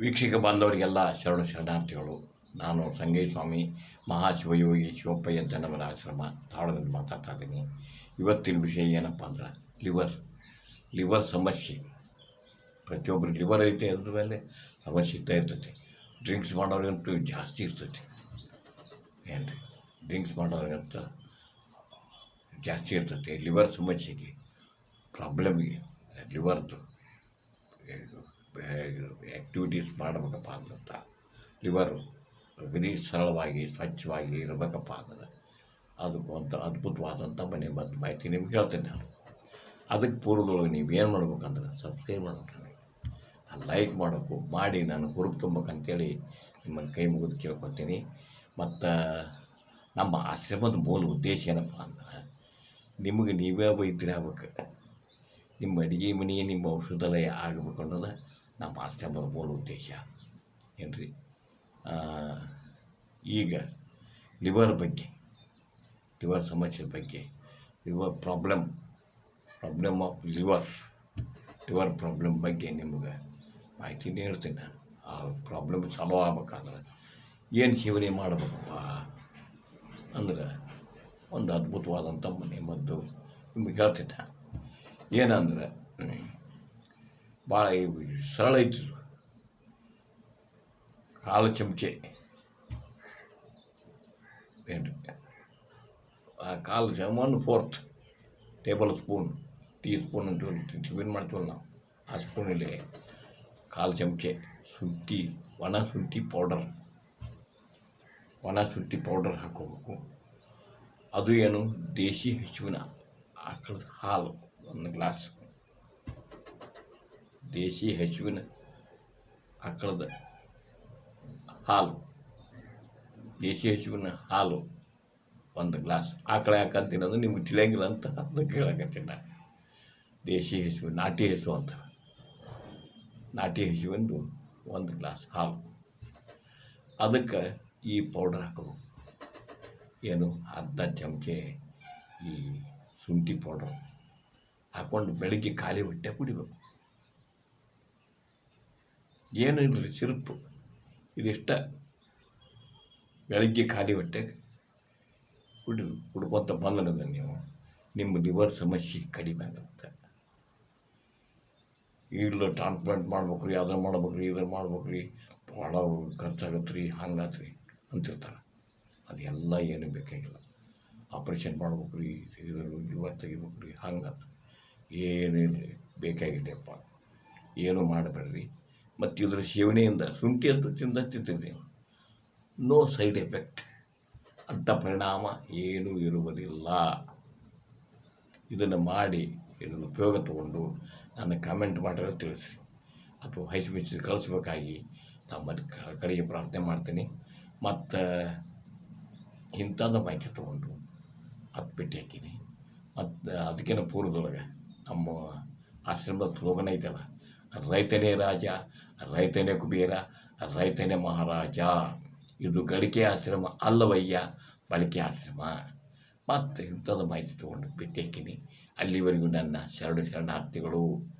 ವೀಕ್ಷಕ ಬಾಂಧವರಿಗೆಲ್ಲ ಶರಣ ಶರಣಾರ್ಥಿಗಳು. ನಾನು ಸಂಗಯ್ಯ ಸ್ವಾಮಿ, ಮಹಾಶಿವಯೋಗಿ ಶಿವಪ್ಪಯ್ಯ ಜನವರ ಆಶ್ರಮ ತಾಳದಲ್ಲಿ ಮಾತಾಡ್ತಾ ಇದ್ದೀನಿ. ಇವತ್ತಿನ ವಿಷಯ ಏನಪ್ಪ ಅಂದ್ರೆ, ಲಿವರ್ ಲಿವರ್ ಸಮಸ್ಯೆ. ಪ್ರತಿಯೊಬ್ಬರು ಲಿವರ್ ಐತೆ ಅದ್ರ ಮೇಲೆ ಸಮಸ್ಯೆ ಇದ್ದೇ ಇರ್ತೈತಿ. ಡ್ರಿಂಕ್ಸ್ ಮಾಡೋರಿಗಂತೂ ಜಾಸ್ತಿ ಇರ್ತೈತಿ. ಏನು ರೀ ಡ್ರಿಂಕ್ಸ್ ಮಾಡೋರಿಗಂತ ಜಾಸ್ತಿ ಇರ್ತೈತಿ. ಲಿವರ್ ಸಮಸ್ಯೆಗೆ, ಪ್ರಾಬ್ಲಮ್ಗೆ, ಲಿವರ್ದು. ಆ್ಯಕ್ಟಿವಿಟೀಸ್ ಮಾಡಬೇಕಪ್ಪ ಅಂತ ಲಿವರು ಅಗ್ನಿ ಸರಳವಾಗಿ, ಸ್ವಚ್ಛವಾಗಿ ಇರಬೇಕಪ್ಪ ಅಂದ್ರೆ. ಅದಕ್ಕೆ ಒಂದು ಅದ್ಭುತವಾದಂಥ ಮನೆ ಮದ್ದು ಮಾಹಿತಿ ನಿಮ್ಗೆ ಹೇಳ್ತೇನೆ ನಾನು. ಅದಕ್ಕೆ ಪೂರ್ವದೊಳಗೆ ನೀವು ಏನು ಮಾಡ್ಬೇಕಂದ್ರೆ ಸಬ್ಸ್ಕ್ರೈಬ್ ಮಾಡ್ಬೇಕು ಲೈಕ್ ಮಾಡಬೇಕು, ಮಾಡಿ ನಾನು ಹುರುಪು ತುಂಬಬೇಕಂತೇಳಿ ನಿಮ್ಮನ್ನು ಕೈ ಮುಗಿದು ಕೇಳ್ಕೊತೀನಿ. ಮತ್ತು ನಮ್ಮ ಆಶ್ರಮದ ಮೂಲ ಉದ್ದೇಶ ಏನಪ್ಪ ಅಂದ್ರೆ, ನಿಮಗೆ ನೀವೇ ವೈದ್ಯರಾಗಬೇಕು. ನಿಮ್ಮ ಅಡುಗೆ ಮನೆಯೇ ನಿಮ್ಮ ಔಷಧಾಲಯ ಆಗಬೇಕು ಅನ್ನೋದು ನಮ್ಮ ಆಶ್ರಮದ ಮೂಲ ಉದ್ದೇಶ. ಏನು ರೀ ಈಗ ಲಿವರ್ ಬಗ್ಗೆ, ಲಿವರ್ ಸಮಸ್ಯೆ ಬಗ್ಗೆ, liver problem problem of liver liver problem ಬಗ್ಗೆ ನಿಮ್ಗೆ ಮಾಹಿತಿ ನೀಡ್ತೀನಿ ಆ ಪ್ರಾಬ್ಲಮ್ ಸಾಲ್ವ್ ಆಗ್ಬೇಕಾದ್ರೆ ಏನು ಸೇವನೆ ಮಾಡಬೇಕಪ್ಪ? ಅಂದ್ರೆ ಒಂದು ಅದ್ಭುತವಾದಂಥ ಮನೆ ಮದ್ದು ನಿಮ್ಗೆ ಹೇಳ್ತೀನಿ. ಏನಂದ್ರೆ ಭಾಳ ಇವು ಸರಳ ಐತಿ ಇದು. ಕಾಲು ಚಮಚೆ ಏನು ಆ ಕಾಲು ಚ one fourth tablespoon teaspoon ಅಂತ ಟಿಫಿನ್ ಮಾಡ್ತೀವಲ್ಲ ನಾವು ಆ ಸ್ಪೂನಲ್ಲಿ ಕಾಲು ಚಮಚೆ ಶುಂಠಿ ಒಣ ಶುಂಠಿ ಪೌಡರ್ ಒಣ ಶುಂಠಿ ಪೌಡರ್ ಹಾಕೋಬೇಕು ಅದು ಏನು ದೇಶಿ ಹಸುವಿನ ಆಕಳದ ಹಾಲು ಒಂದು ಗ್ಲಾಸ್ ದೇಶಿ ಹಸುವಿನ ಆಕಳದ ಹಾಲು. ದೇಶಿ ಹಸುವಿನ ಹಾಲು ಒಂದು ಗ್ಲಾಸ್. ಆಕಳ ಯಾಕಂತೀನಿ ತಿನ್ನೋದು ನಿಮ್ಗೆ ತಿಳಿಯಂಗಿಲ್ಲ ಅಂತ ಅದನ್ನು ಕೇಳಕತ್ತೀನಿ ನಾನು. ದೇಶಿ ಹಸುವಿನ, ನಾಟಿ ಹಸು ಅಂತ. ನಾಟಿ ಹಸುವಿಂದು ಒಂದು ಗ್ಲಾಸ್ ಹಾಲು. ಅದಕ್ಕೆ ಈ ಪೌಡರ್ ಹಾಕೋದು ಏನು? ಅರ್ಧ ಚಮಚೆ ಈ ಶುಂಠಿ ಪೌಡರ್ ಹಾಕ್ಕೊಂಡು ಬೆಳಿಗ್ಗೆ ಖಾಲಿ ಹೊಟ್ಟೆ ಕುಡಿಬೇಕು. ಏನು ಇಲ್ಲ ಸಿರುಪು. ಇದಿಷ್ಟ. ಬೆಳಗ್ಗೆ ಖಾಲಿ ಹೊಟ್ಟೆಗೆ ಕುಡಿ, ಕುಡ್ಕೊತ ಬಂದನದ ನೀವು, ನಿಮ್ಮ ಲಿವರ್ ಸಮಸ್ಯೆ ಕಡಿಮೆ ಆಗುತ್ತೆ. ಇಲ್ಲ ಟ್ರಾನ್ಸ್ಪ್ಲಾಂಟ್ ಮಾಡ್ಬೇಕು ರೀ ಅದನ್ನು ಮಾಡ್ಬೇಕು ರೀ ಇದನ್ನು ಮಾಡ್ಬೇಕು ರೀ ಭಾಳ ಖರ್ಚಾಗತ್ತೆ ರೀ ಹಂಗಾತ್ರಿ ಅಂತಿರ್ತಾರೆ. ಅದೆಲ್ಲ ಏನು ಬೇಕಾಗಿಲ್ಲ. ಆಪ್ರೇಷನ್ ಮಾಡ್ಬೇಕು ರೀ ಇದು ಲಿವರ್ ತೆಗಿಬೇಕು ರೀ ಹಂಗಂತ ಏನೇನು ಬೇಕಾಗಿಲ್ಲಪ್ಪ ಏನು ಮಾಡಬೇಡ್ರಿ? ಮತ್ತು ಇದರ ಸೇವನೆಯಿಂದ ಶುಂಠಿ ಅಂತೂ ತಿಂದ ತಿಂತಿದ್ದೆ. No side effect. ಅಡ್ಡ ಪರಿಣಾಮ ಏನೂ ಇರುವುದಿಲ್ಲ. ಇದನ್ನು ಮಾಡಿ ಇದನ್ನು ಉಪಯೋಗ ತಗೊಂಡು ನನ್ನ ಕಾಮೆಂಟ್ ಮಾಡಿದ್ರೆ ತಿಳಿಸಿ. ಅಥವಾ ಹೈಸ್ ಮೆಸೇಜ್ ಕಳಿಸ್ಬೇಕಾಗಿ ತಮ್ಮಲ್ಲಿ ಕಡೆಗೆ ಪ್ರಾರ್ಥನೆ ಮಾಡ್ತೀನಿ. ಮತ್ತು ಇಂಥದ್ದ ಮಾಹಿತಿ ತೊಗೊಂಡು ಅದು ಭೇಟಿ ಹಾಕೀನಿ. ಮತ್ತು ಅದಕ್ಕಿಂತ ಪೂರ್ವದೊಳಗೆ ನಮ್ಮ ಆಶ್ರಮದ ಸ್ಲೋಗನ್ ಐತಲ್ಲ ರೈತನೇ ರಾಜ ರೈತನೇ ಕುಬೇರ, ರೈತನೇ ಮಹಾರಾಜ. ಇದು ಗಳಿಕೆ ಆಶ್ರಮ ಅಲ್ಲವಯ್ಯ, ಬಳಕೆ ಆಶ್ರಮ. ಮತ್ತು ಯುದ್ಧದ ಮಾಹಿತಿ ತೊಗೊಂಡು ಬಿಟ್ಟೇಕಿನಿ ಅಲ್ಲಿವರೆಗೂ ನನ್ನ ಶರಣ ಶರಣಾರ್ಥಿಗಳು.